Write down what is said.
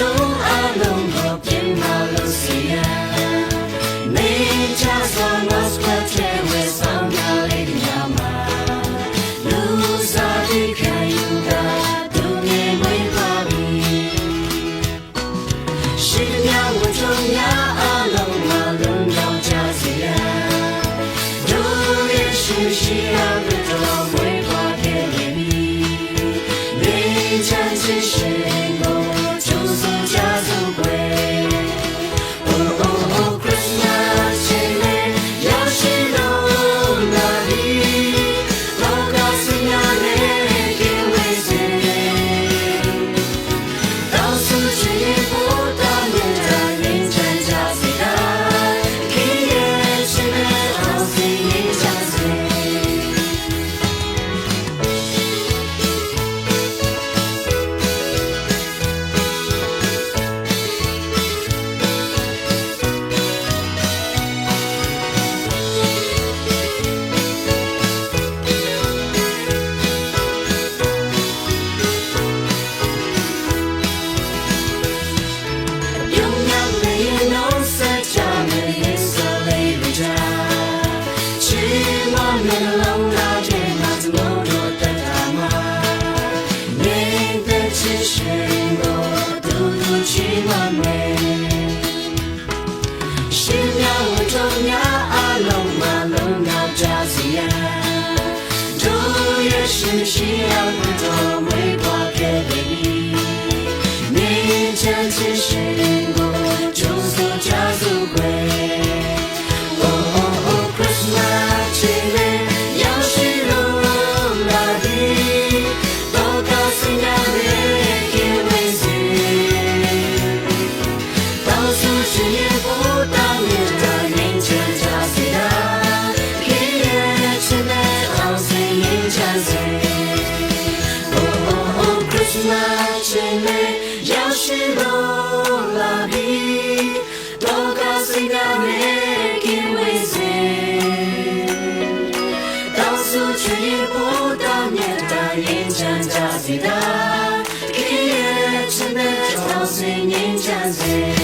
don't တော်များအလုံးမလုံးနာကြစီရန်တို့ရဲ့ရှင်ရှိရမတော် ရှင်တော်လာပြီလောကစိတ်များနဲ့ကင်းဝေးစေတောင်းဆိုချင်ဖို့တောင်းမြတ်တာရင်ချမ်းသာစေတာ Can't you know I'm singing just